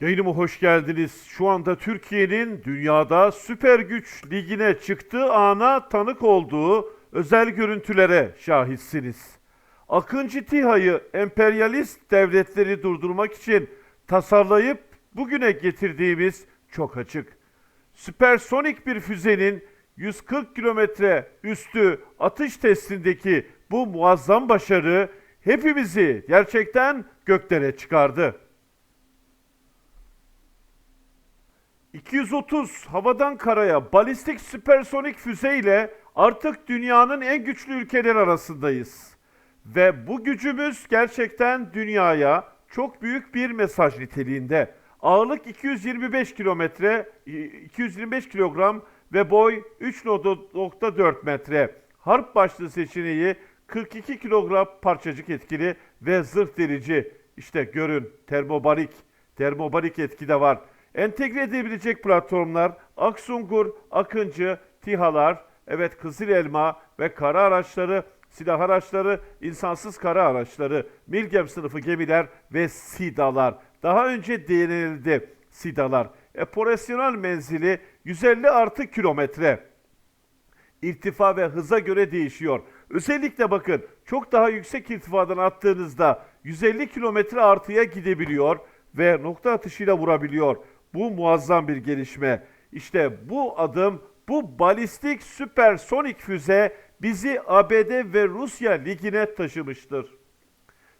Yayınıma hoş geldiniz. Şu anda Türkiye'nin dünyada süper güç ligine çıktığı ana tanık olduğu özel görüntülere şahitsiniz. Akıncı TİHA'yı emperyalist devletleri durdurmak için tasarlayıp bugüne getirdiğimiz çok açık. Süpersonik bir füzenin 140 kilometre üstü atış testindeki bu muazzam başarı hepimizi gerçekten göklere çıkardı. 230 havadan karaya balistik süpersonik füze ile artık dünyanın en güçlü ülkeleri arasındayız. Ve bu gücümüz gerçekten dünyaya çok büyük bir mesaj niteliğinde. Ağırlık 225 kilometre, 225 kilogram ve boy 3.4 metre. Harp başlığı seçeneği 42 kilogram parçacık etkili ve zırh delici. İşte görün termobarik, termobarik etki de var. Entegre edebilecek platformlar Aksungur, Akıncı, TİHA'lar, evet Kızıl Elma ve kara araçları, silah araçları, insansız kara araçları, Milgem sınıfı gemiler ve SİDA'lar. Daha önce denildi SİDA'lar. Operasyonel menzili 150 artı kilometre. İrtifa ve hıza göre değişiyor. Özellikle bakın çok daha yüksek irtifadan attığınızda 150 kilometre artıya gidebiliyor ve nokta atışıyla vurabiliyor. Bu muazzam bir gelişme. İşte bu adım, bu balistik süpersonik füze bizi ABD ve Rusya ligine taşımıştır.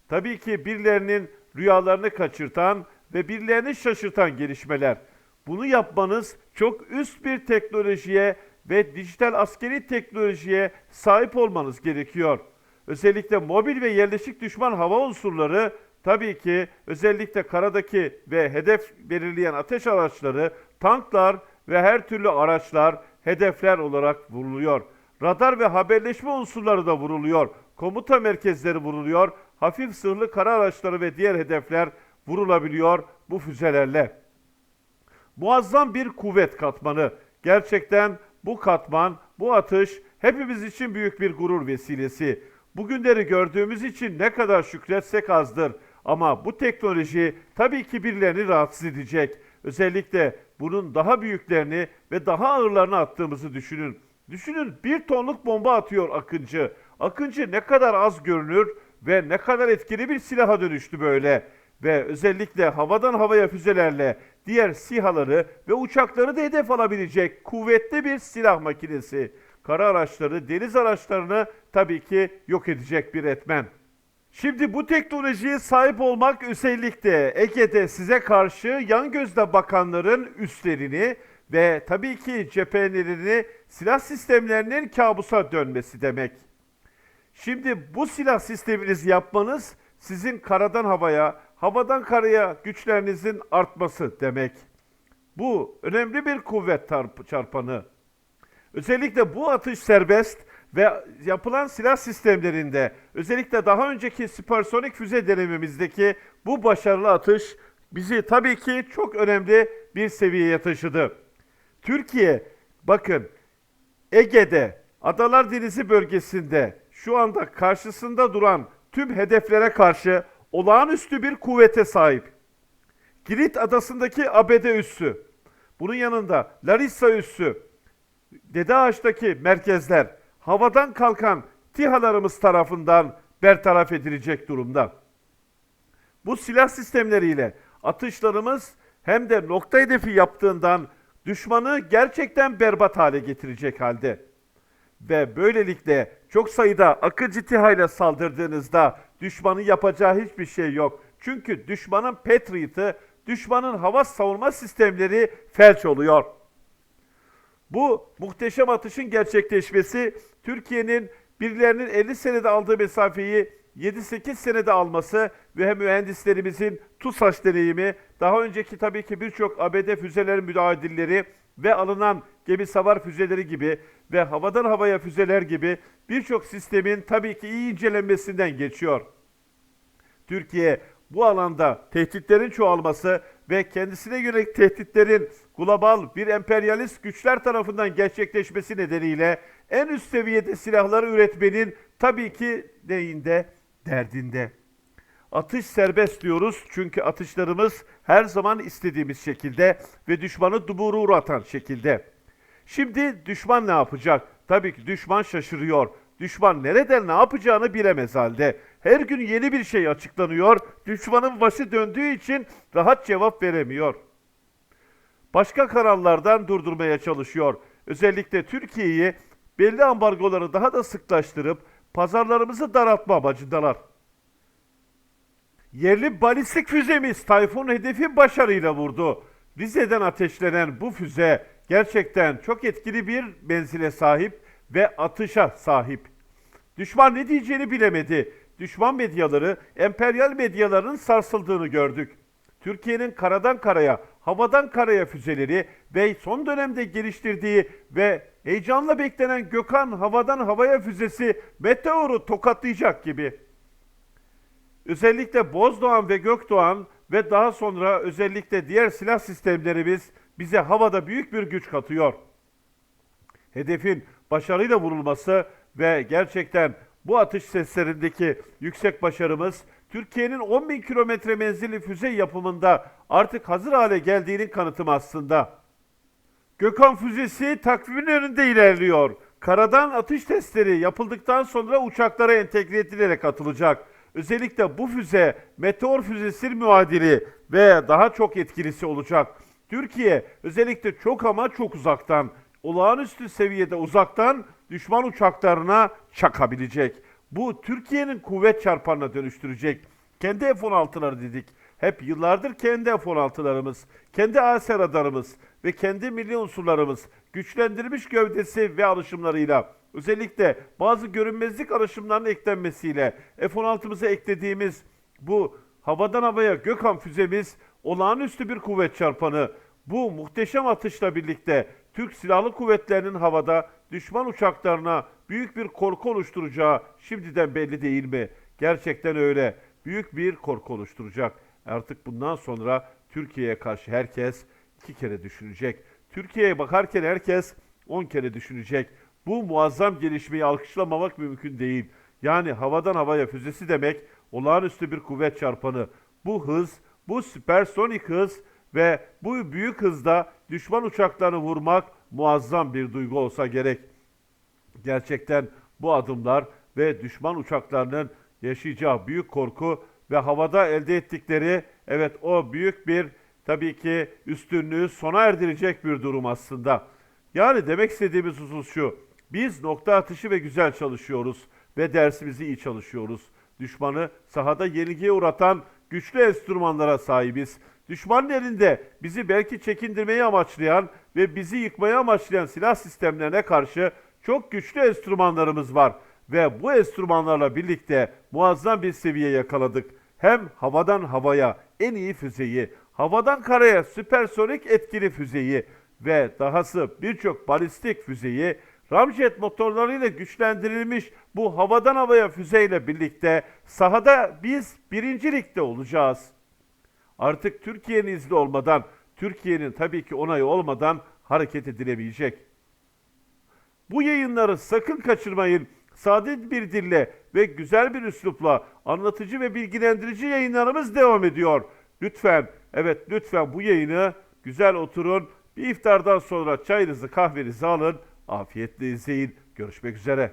Tabii ki birilerinin rüyalarını kaçırtan ve birilerini şaşırtan gelişmeler. Bunu yapmanız çok üst bir teknolojiye ve dijital askeri teknolojiye sahip olmanız gerekiyor. Özellikle mobil ve yerleşik düşman hava unsurları tabii ki özellikle karadaki ve hedef belirleyen ateş araçları, tanklar ve her türlü araçlar hedefler olarak vuruluyor. Radar ve haberleşme unsurları da vuruluyor. Komuta merkezleri vuruluyor. Hafif sırlı kara araçları ve diğer hedefler vurulabiliyor bu füzelerle. Muazzam bir kuvvet katmanı. Gerçekten bu katman, bu atış hepimiz için büyük bir gurur vesilesi. Bugünleri gördüğümüz için ne kadar şükretsek azdır. Ama bu teknoloji tabii ki birilerini rahatsız edecek. Özellikle bunun daha büyüklerini ve daha ağırlarını attığımızı düşünün. Düşünün bir tonluk bomba atıyor Akıncı. Akıncı ne kadar az görünür ve ne kadar etkili bir silaha dönüştü böyle. Ve özellikle havadan havaya füzelerle diğer SİHA'ları ve uçakları da hedef alabilecek kuvvetli bir silah makinesi. Kara araçları, deniz araçlarını tabii ki yok edecek bir etmen. Şimdi bu teknolojiye sahip olmak özellikle Ege'de size karşı yan gözle bakanların üstlerini ve tabii ki cephanelerini silah sistemlerinin kabusa dönmesi demek. Şimdi bu silah sisteminizi yapmanız sizin karadan havaya, havadan karaya güçlerinizin artması demek. Bu önemli bir kuvvet çarpanı. Özellikle bu atış serbest ve yapılan silah sistemlerinde özellikle daha önceki süpersonik füze denememizdeki bu başarılı atış bizi tabii ki çok önemli bir seviyeye taşıdı. Türkiye bakın Ege'de Adalar Denizi bölgesinde şu anda karşısında duran tüm hedeflere karşı olağanüstü bir kuvvete sahip. Girit adasındaki ABD üssü, bunun yanında Larissa üssü, Dede Ağaç'taki merkezler havadan kalkan TİHA'larımız tarafından bertaraf edilecek durumda. Bu silah sistemleriyle atışlarımız hem de nokta hedefi yaptığından düşmanı gerçekten berbat hale getirecek halde. Ve böylelikle çok sayıda akıcı TİHA ile saldırdığınızda düşmanın yapacağı hiçbir şey yok. Çünkü düşmanın Patriot'ı, düşmanın hava savunma sistemleri felç oluyor. Bu muhteşem atışın gerçekleşmesi Türkiye'nin birilerinin 50 senede aldığı mesafeyi 7-8 senede alması ve hem mühendislerimizin TUSAŞ deneyimi, daha önceki tabii ki birçok ABD füzeleri müdahilleri ve alınan gemi savar füzeleri gibi ve havadan havaya füzeler gibi birçok sistemin tabii ki iyi incelenmesinden geçiyor. Türkiye bu alanda tehditlerin çoğalması ve kendisine yönelik tehditlerin global bir emperyalist güçler tarafından gerçekleşmesi nedeniyle en üst seviyede silahları üretmenin tabii ki neyinde? Derdinde. Atış serbest diyoruz çünkü atışlarımız her zaman istediğimiz şekilde ve düşmanı dumura uğratan şekilde. Şimdi düşman ne yapacak? Tabii ki düşman şaşırıyor. Düşman nereden ne yapacağını bilemez halde. Her gün yeni bir şey açıklanıyor. Düşmanın başı döndüğü için rahat cevap veremiyor. Başka kanallardan durdurmaya çalışıyor. Özellikle Türkiye'yi belli ambargoları daha da sıklaştırıp pazarlarımızı daraltma amacındalar. Yerli balistik füzemiz Tayfun hedefi başarıyla vurdu. Rize'den ateşlenen bu füze gerçekten çok etkili bir menzile sahip ve atışa sahip. Düşman ne diyeceğini bilemedi. Düşman medyaları, emperyal medyaların sarsıldığını gördük. Türkiye'nin karadan karaya, havadan karaya füzeleri ve son dönemde geliştirdiği ve heyecanla beklenen Gökhan havadan havaya füzesi meteoru tokatlayacak gibi. Özellikle Bozdoğan ve Gökdoğan ve daha sonra özellikle diğer silah sistemlerimiz bize havada büyük bir güç katıyor. Hedefin başarıyla vurulması ve gerçekten bu atış seslerindeki yüksek başarımız Türkiye'nin 10 bin kilometre menzilli füze yapımında artık hazır hale geldiğinin kanıtı aslında. Gökhan füzesi takvimin önünde ilerliyor. Karadan atış testleri yapıldıktan sonra uçaklara entegre edilerek atılacak. Özellikle bu füze meteor füzesi muadili ve daha çok etkilisi olacak. Türkiye özellikle çok ama çok uzaktan, olağanüstü seviyede uzaktan düşman uçaklarına çakabilecek. Bu Türkiye'nin kuvvet çarpanına dönüştürecek. Kendi F-16'ları dedik. Hep yıllardır kendi F-16'larımız, kendi AS radarımız ve kendi milli unsurlarımız güçlendirilmiş gövdesi ve alışımlarıyla özellikle bazı görünmezlik alışımlarının eklenmesiyle F-16'mıza eklediğimiz bu havadan havaya Gökhan füzemiz olağanüstü bir kuvvet çarpanı. Bu muhteşem atışla birlikte Türk Silahlı Kuvvetleri'nin havada düşman uçaklarına büyük bir korku oluşturacağı şimdiden belli değil mi? Gerçekten öyle. Büyük bir korku oluşturacak. Artık bundan sonra Türkiye'ye karşı herkes iki kere düşünecek. Türkiye'ye bakarken herkes on kere düşünecek. Bu muazzam gelişmeyi alkışlamamak mümkün değil. Yani havadan havaya füzesi demek olağanüstü bir kuvvet çarpanı. Bu hız, bu süpersonik hız ve bu büyük hızda düşman uçaklarını vurmak muazzam bir duygu olsa gerek. Gerçekten bu adımlar ve düşman uçaklarının yaşayacağı büyük korku ve havada elde ettikleri evet o büyük bir tabii ki üstünlüğü sona erdirecek bir durum aslında. Yani demek istediğimiz husus şu. Biz nokta atışı ve güzel çalışıyoruz ve dersimizi iyi çalışıyoruz. Düşmanı sahada yenilgiye uğratan güçlü enstrümanlara sahibiz. Düşmanın elinde bizi belki çekindirmeyi amaçlayan ve bizi yıkmaya amaçlayan silah sistemlerine karşı çok güçlü enstrümanlarımız var. Ve bu enstrümanlarla birlikte muazzam bir seviye yakaladık. Hem havadan havaya en iyi füzeyi, havadan karaya süpersonik etkili füzeyi ve dahası birçok balistik füzeyi ramjet motorlarıyla güçlendirilmiş bu havadan havaya füzeyle birlikte sahada biz birinci ligde olacağız. Artık Türkiye'nin izni olmadan, Türkiye'nin tabii ki onayı olmadan hareket edilemeyecek. Bu yayınları sakın kaçırmayın. Sade bir dille ve güzel bir üslupla anlatıcı ve bilgilendirici yayınlarımız devam ediyor. Lütfen, evet lütfen bu yayını güzel oturun. Bir iftardan sonra çayınızı kahvenizi alın. Afiyetle izleyin. Görüşmek üzere.